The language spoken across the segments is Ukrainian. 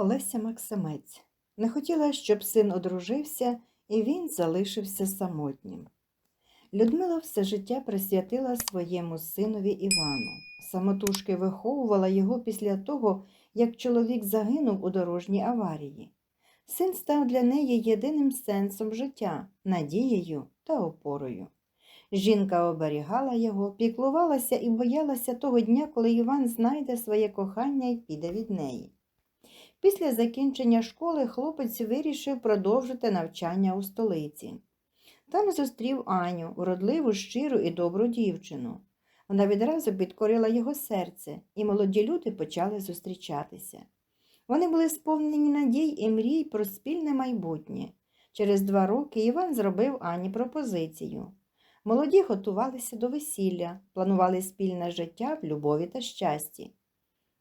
Олеся Максимець не хотіла, щоб син одружився, і він залишився самотнім. Людмила все життя присвятила своєму синові Івану. Самотужки виховувала його після того, як чоловік загинув у дорожній аварії. Син став для неї єдиним сенсом життя, надією та опорою. Жінка оберігала його, піклувалася і боялася того дня, коли Іван знайде своє кохання і піде від неї. Після закінчення школи хлопець вирішив продовжити навчання у столиці. Там зустрів Аню, вродливу, щиру і добру дівчину. Вона відразу підкорила його серце, і молоді люди почали зустрічатися. Вони були сповнені надій і мрій про спільне майбутнє. Через два роки Іван зробив Ані пропозицію. Молоді готувалися до весілля, планували спільне життя в любові та щасті.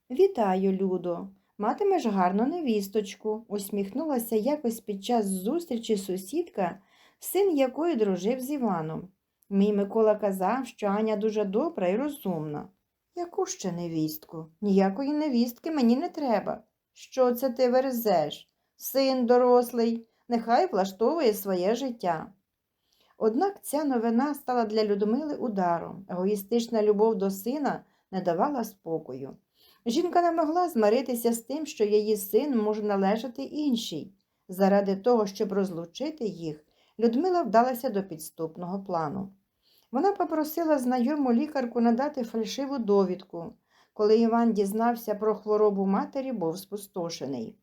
Вітаю, Людо! Матимеш гарну невісточку, усміхнулася якось під час зустрічі сусідка, син якої дружив з Іваном. Мій Микола казав, що Аня дуже добра і розумна. Яку ще невістку? Ніякої невістки мені не треба. Що це ти верзеш? Син дорослий, нехай влаштовує своє життя. Однак ця новина стала для Людмили ударом. Егоїстична любов до сина не давала спокою. Жінка не могла змиритися з тим, що її син може належати іншій. Заради того, щоб розлучити їх, Людмила вдалася до підступного плану. Вона попросила знайому лікарку надати фальшиву довідку. Коли Іван дізнався про хворобу матері, був спустошений.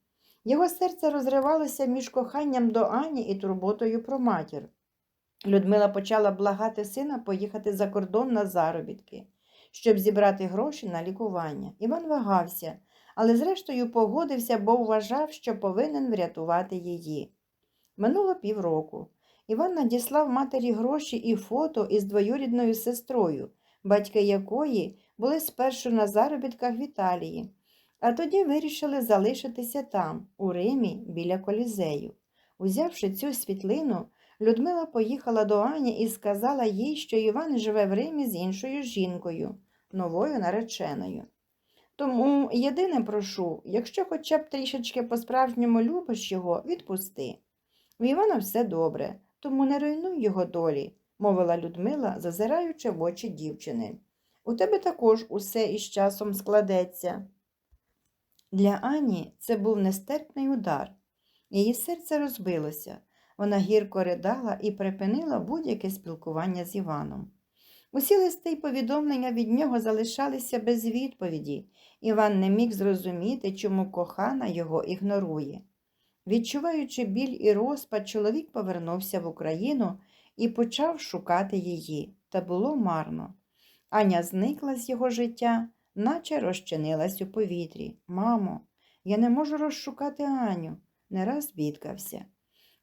Його серце розривалося між коханням до Ані і турботою про матір. Людмила почала благати сина поїхати за кордон на заробітки, щоб зібрати гроші на лікування. Іван вагався, але зрештою погодився, бо вважав, що повинен врятувати її. Минуло півроку. Іван надіслав матері гроші і фото із двоюрідною сестрою, батьки якої були спершу на заробітках в Італії, а тоді вирішили залишитися там, у Римі, біля колізею. Узявши цю світлину, Людмила поїхала до Ані і сказала їй, що Іван живе в Римі з іншою жінкою, новою нареченою. Тому єдине прошу, якщо хоча б трішечки по-справжньому любиш його, відпусти. В Івана все добре, тому не руйнуй його долі, мовила Людмила, зазираючи в очі дівчини. У тебе також усе із часом складеться. Для Ані це був нестерпний удар. Її серце розбилося. Вона гірко ридала і припинила будь-яке спілкування з Іваном. Усі листи й повідомлення від нього залишалися без відповіді. Іван не міг зрозуміти, чому кохана його ігнорує. Відчуваючи біль і розпад, чоловік повернувся в Україну і почав шукати її, та було марно. Аня зникла з його життя, наче розчинилась у повітрі. Мамо, я не можу розшукати Аню, не раз бідкався.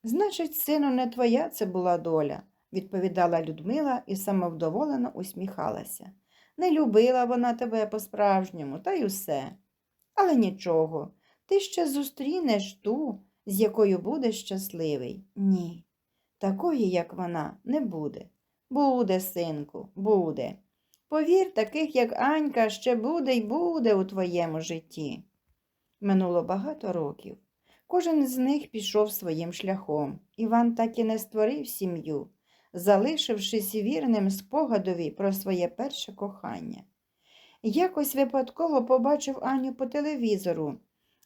Значить, сину, не твоя це була доля, відповідала Людмила і самовдоволено усміхалася. Не любила вона тебе по-справжньому, та й усе. Але нічого, ти ще зустрінеш ту, з якою будеш щасливий. Ні. Такої, як вона, не буде. Буде, синку, буде. Повір, таких, як Анька, ще буде й буде у твоєму житті. Минуло багато років. Кожен з них пішов своїм шляхом. Іван так і не створив сім'ю, залишившись вірним спогадові про своє перше кохання. Якось випадково побачив Аню по телевізору.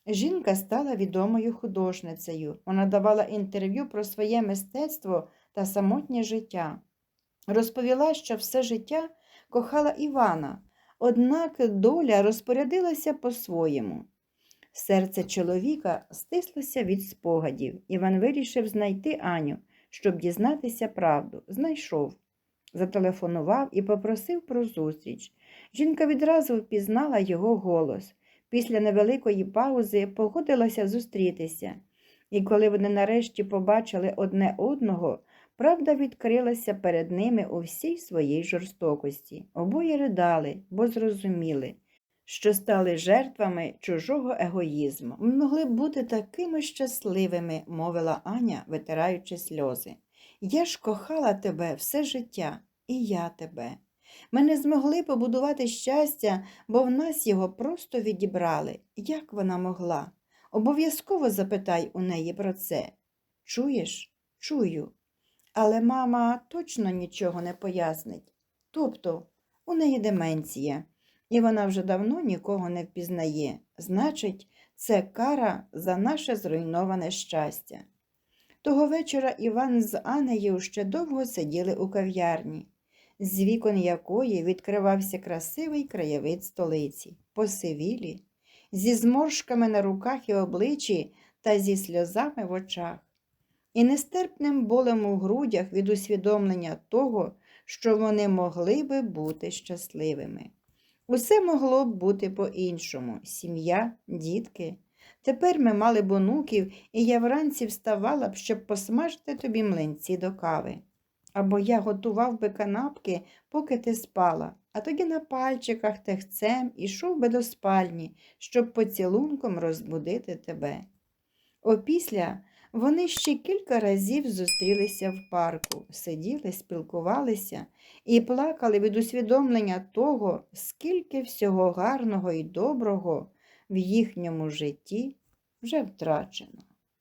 Жінка стала відомою художницею. Вона давала інтерв'ю про своє мистецтво та самотнє життя. Розповіла, що все життя кохала Івана, однак доля розпорядилася по-своєму. Серце чоловіка стислося від спогадів. Іван вирішив знайти Аню, щоб дізнатися правду. Знайшов. Зателефонував і попросив про зустріч. Жінка відразу впізнала його голос. Після невеликої паузи погодилася зустрітися. І коли вони нарешті побачили одне одного, правда відкрилася перед ними у всій своїй жорстокості. Обоє ридали, бо зрозуміли що стали жертвами чужого егоїзму. Ми могли б бути такими щасливими, мовила Аня, витираючи сльози. Я ж кохала тебе все життя, і я тебе. Ми не змогли побудувати щастя, бо в нас його просто відібрали. Як вона могла? Обов'язково запитай у неї про це. Чуєш? Чую. Але мама точно нічого не пояснить. Тобто, у неї деменція, і вона вже давно нікого не впізнає. Значить, це кара за наше зруйноване щастя. Того вечора Іван з Анею ще довго сиділи у кав'ярні, з вікон якої відкривався красивий краєвид столиці, посивілі, зі зморшками на руках і обличчі та зі сльозами в очах, і нестерпним болем у грудях від усвідомлення того, що вони могли би бути щасливими. Усе могло б бути по-іншому сім'я, дітки. Тепер ми мали б онуків, і я вранці вставала б, щоб посмажити тобі млинці до кави. Або я готував би канапки, поки ти спала, а тоді на пальчиках техцем ішов би до спальні, щоб поцілунком розбудити тебе. Опісля вони ще кілька разів зустрілися в парку, сиділи, спілкувалися і плакали від усвідомлення того, скільки всього гарного і доброго в їхньому житті вже втрачено.